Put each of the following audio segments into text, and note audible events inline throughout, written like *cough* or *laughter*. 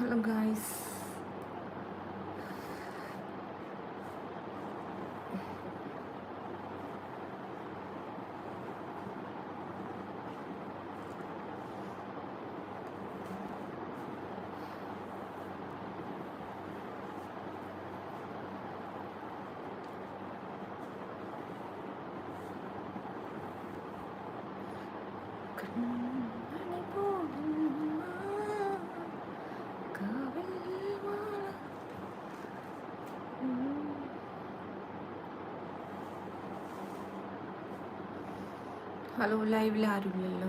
Hello guys hello ലൈവിൽ ആരുമില്ലല്ലോ.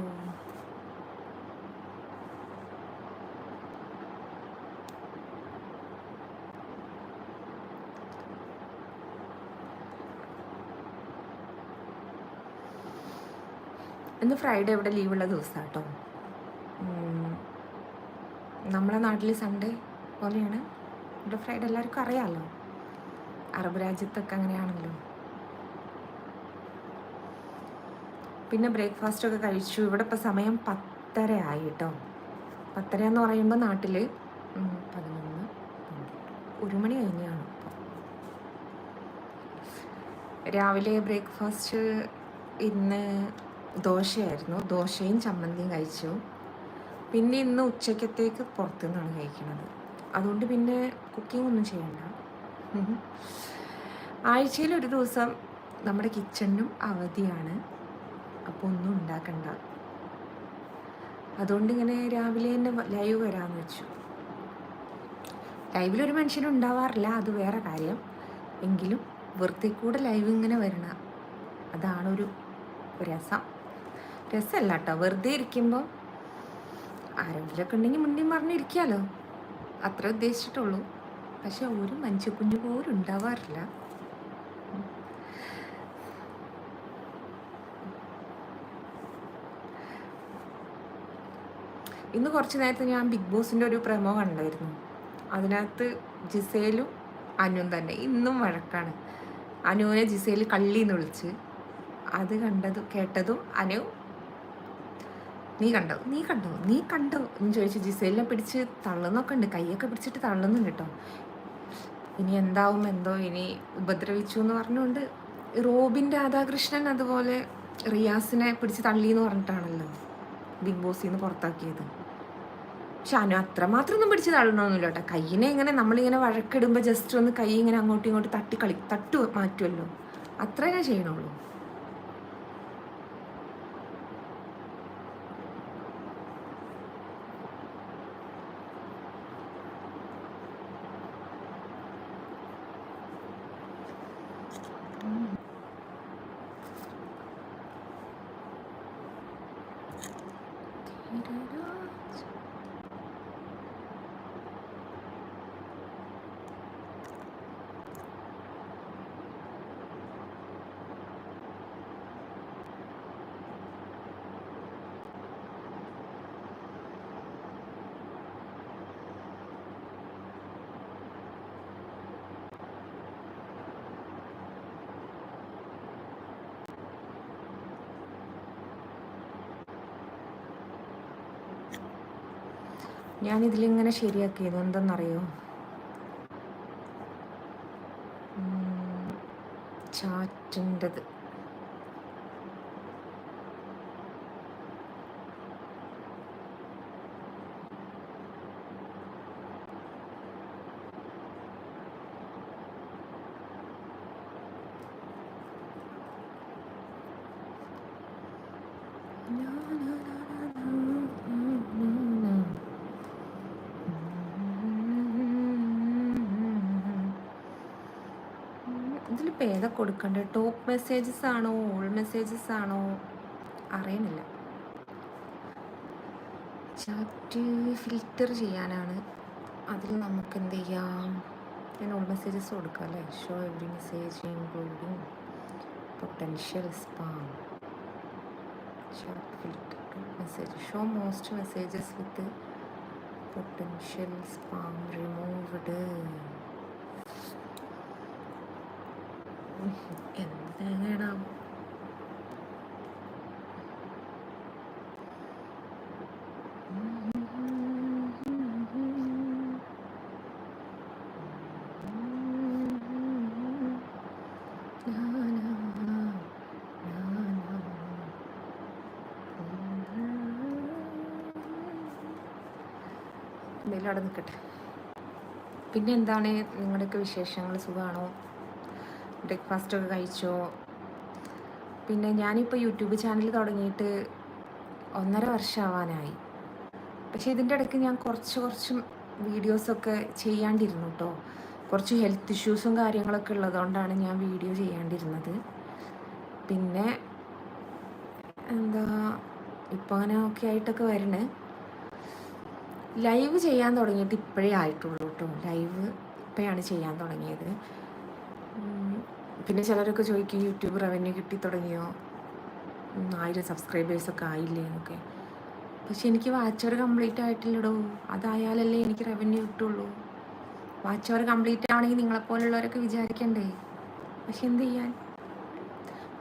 ഇന്ന് Friday ഇവിടെ ലീവുള്ള ദിവസമാണ് കേട്ടോ നമ്മുടെ നാട്ടിൽ സൺഡേ പോലെയാണ്. ഇവിടെ ഫ്രൈഡേ എല്ലാവർക്കും അറിയാമല്ലോ അറബ് രാജ്യത്തൊക്കെ അങ്ങനെയാണല്ലോ. പിന്നെ ബ്രേക്ക്ഫാസ്റ്റ് ഒക്കെ കഴിച്ചു. ഇവിടെ ഇപ്പം സമയം പത്തര ആയി കേട്ടോ പത്തര എന്ന് പറയുമ്പോൾ നാട്ടിൽ പതിനൊന്ന് ഒരു മണി കഴിഞ്ഞാണ് രാവിലെ ബ്രേക്ക്ഫാസ്റ്റ് ഇന്ന് ദോശയായിരുന്നു. ദോശയും ചമ്മന്തിയും കഴിച്ചു. പിന്നെ ഇന്ന് ഉച്ചക്കത്തേക്ക് പുറത്തുനിന്നാണ് കഴിക്കുന്നത് അതുകൊണ്ട് പിന്നെ കുക്കിംഗ് ഒന്നും ചെയ്യണ്ട. ആഴ്ചയിൽ ഒരു ദിവസം നമ്മുടെ കിച്ചണിനും അവധിയാണ്. അപ്പോൾ ഒന്നും ഉണ്ടാക്കണ്ട. അതുകൊണ്ട് ഇങ്ങനെ രാവിലെ തന്നെ ലൈവ് വരാമെന്ന് വെച്ചു. ലൈവിലൊരു ഒരു മനുഷ്യനും ഉണ്ടാവാറില്ല അത് വേറെ കാര്യം. എങ്കിലും വെറുതെ കൂടെ ലൈവ് ഇങ്ങനെ വരണം അതാണൊരു രസം. രസമല്ല കേട്ടോ വെറുതെ ഇരിക്കുമ്പോൾ ആരെങ്കിലുമൊക്കെ ഉണ്ടെങ്കിൽ മുണ്ടി മറിഞ്ഞിരിക്കാമല്ലോ അത്ര ഉദ്ദേശിച്ചിട്ടുള്ളൂ. പക്ഷെ ഒരു മനുഷ്യ കുഞ്ഞു പോലും ഉണ്ടാവാറില്ല. ഇന്ന് കുറച്ച് നേരത്തെ ഞാൻ ബിഗ് ബോസിന്റെ ഒരു പ്രമോ കണ്ടായിരുന്നു. അതിനകത്ത് ജിസേലും അനുവും തന്നെ. ഇന്നും വഴക്കാണ്. അനുവിനെ ജിസേൽ കള്ളി എന്ന് വിളിച്ച് അത് കണ്ടതും കേട്ടതും അനു നീ കണ്ടോ? നീ കണ്ടോ? നീ കണ്ടോ? എന്ന് ചോദിച്ചു ജിസേലിനെ പിടിച്ച് തള്ളുന്നൊക്കെ ഉണ്ട്. കൈയൊക്കെ പിടിച്ചിട്ട് തള്ളുന്നു കേട്ടോ. ഇനി എന്താവും? എന്തോ? ഇനി ഉപദ്രവിച്ചു എന്ന് പറഞ്ഞുകൊണ്ട് റോബിൻ രാധാകൃഷ്ണൻ അതുപോലെ റിയാസിനെ പിടിച്ച് തള്ളി എന്ന് പറഞ്ഞിട്ടാണല്ലോ. ബിഗ് ബോസിൽ നിന്ന് പുറത്താക്കിയത്. അനു അത്രമാത്രം ഒന്നും പിടിച്ച് തള്ളണമെന്നില്ല കേട്ടോ. കയ്യിനെ ഇങ്ങനെ നമ്മളിങ്ങനെ വഴക്കിടുമ്പോൾ ജസ്റ്റ് ഒന്ന് കൈ ഇങ്ങനെ അങ്ങോട്ടും ഇങ്ങോട്ടും തട്ടി കളി തട്ടു മാറ്റുമല്ലോ അത്രേ ഞാൻ ചെയ്യണുള്ളൂ. ഞാനിതിലിങ്ങനെ ശരിയാക്കിയത്. എന്തെന്നറിയോ? ചാറ്റിന്റെത്. ഇതിലിപ്പോൾ ഏതാ കൊടുക്കേണ്ടത് ടോപ്പ് മെസ്സേജസ് ആണോ? ഓൾ മെസ്സേജസ് ആണോ? അറിയുന്നില്ല ചാറ്റ് ഫിൽറ്റർ ചെയ്യാനാണ്. അതിൽ നമുക്ക് എന്ത് ചെയ്യാം? ഞാൻ ഓൾ മെസ്സേജസ് കൊടുക്കാം അല്ലേ? Show every message including potential spam chat filter message show most messages with potential spam removed എന്ത് തേങ്ങയിടാം എന്തായാലും അവിടെ നിൽക്കട്ടെ പിന്നെ എന്താണ് നിങ്ങളുടെയൊക്കെ വിശേഷങ്ങൾ? സുഖമാണോ ബ്രേക്ക്ഫാസ്റ്റ് ഒക്കെ കഴിച്ചോ? പിന്നെ ഞാനിപ്പോൾ യൂട്യൂബ് ചാനൽ തുടങ്ങിയിട്ട് ഒന്നര വർഷമാവാനായി. പക്ഷേ ഇതിന്റെ ഇടയ്ക്ക് ഞാൻ കുറച്ച് കുറച്ച് വീഡിയോസൊക്കെ ചെയ്യാണ്ടിരുന്നു കേട്ടോ കുറച്ച് ഹെൽത്ത് ഇഷ്യൂസും കാര്യങ്ങളൊക്കെ ഉള്ളതുകൊണ്ടാണ് ഞാൻ വീഡിയോ ചെയ്യാണ്ടിരുന്നത്. പിന്നെ എന്താ ഇപ്പോൾ അങ്ങനെ ഒക്കെ ആയിട്ടൊക്കെ വരണേ. ലൈവ് ചെയ്യാൻ തുടങ്ങിയിട്ട് ഇപ്പോഴേ ആയിട്ടുള്ളൂ കേട്ടോ ലൈവ് ഇപ്പോഴാണ് ചെയ്യാൻ തുടങ്ങിയത്. പിന്നെ ചിലരൊക്കെ ചോദിക്കും യൂട്യൂബ് റവന്യൂ കിട്ടി തുടങ്ങിയോ? ആയിരം സബ്സ്ക്രൈബേഴ്സൊക്കെ ആയില്ലേ എന്നൊക്കെ. പക്ഷെ എനിക്ക് വാച്ച് അവർ കംപ്ലീറ്റ് ആയിട്ടില്ലടോ. അതായാലല്ലേ എനിക്ക് റവന്യൂ കിട്ടുള്ളൂ. വാച്ച് അവർ കംപ്ലീറ്റ് ആണെങ്കിൽ നിങ്ങളെപ്പോലുള്ളവരൊക്കെ വിചാരിക്കണ്ടേ? പക്ഷെ എന്ത് ചെയ്യാൻ?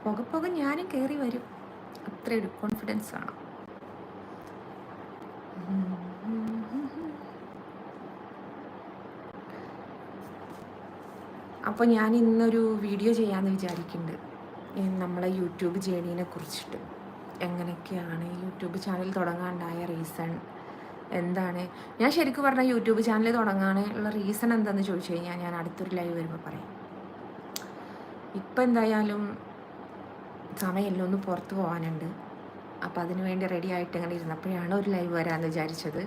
പുക പുക ഞാനും കയറി വരും. അത്രയൊരു കോൺഫിഡൻസ് വേണം. അപ്പോൾ ഞാൻ ഇന്നൊരു വീഡിയോ ചെയ്യാമെന്ന് വിചാരിക്കുന്നുണ്ട് നമ്മളെ യൂട്യൂബ് ജേണീനെ കുറിച്ചിട്ട്. എങ്ങനെയൊക്കെയാണ് യൂട്യൂബ് ചാനൽ തുടങ്ങാണ്ടായ റീസൺ എന്താണ്? ഞാൻ ശരിക്കും പറഞ്ഞാൽ യൂട്യൂബ് ചാനൽ തുടങ്ങാനുള്ള റീസൺ എന്താണെന്ന് ചോദിച്ചു കഴിഞ്ഞാൽ ഞാൻ അടുത്തൊരു ലൈവ് വരുമ്പോൾ പറയാം. ഇപ്പം എന്തായാലും സമയമില്ല ഒന്ന് പുറത്ത് പോകാനുണ്ട് അപ്പോൾ അതിന് വേണ്ടി റെഡി ആയിട്ട് ഇങ്ങനെ ഇരുന്നപ്പോഴാണ് ഒരു ലൈവ് വരാമെന്ന് വിചാരിച്ചത്.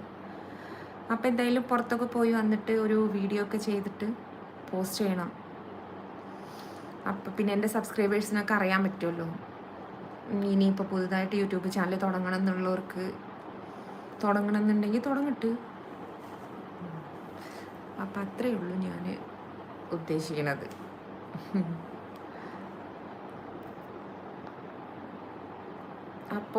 അപ്പോൾ എന്തായാലും പുറത്തൊക്കെ പോയി വന്നിട്ട് ഒരു വീഡിയോ ഒക്കെ ചെയ്തിട്ട് പോസ്റ്റ് ചെയ്യണം. അപ്പോൾ പിന്നെ എന്റെ സബ്സ്ക്രൈബേഴ്സിനൊക്കെ അറിയാൻ പറ്റുമല്ലോ. ഇനിയിപ്പോൾ പുതുതായിട്ട് യൂട്യൂബ് ചാനൽ തുടങ്ങണം എന്നുള്ളവർക്ക് തുടങ്ങണം എന്നുണ്ടെങ്കിൽ തുടങ്ങട്ട്. അപ്പം അത്രയേ ഉള്ളൂ ഞാൻ ഉദ്ദേശിക്കണത്. *laughs* അപ്പോൾ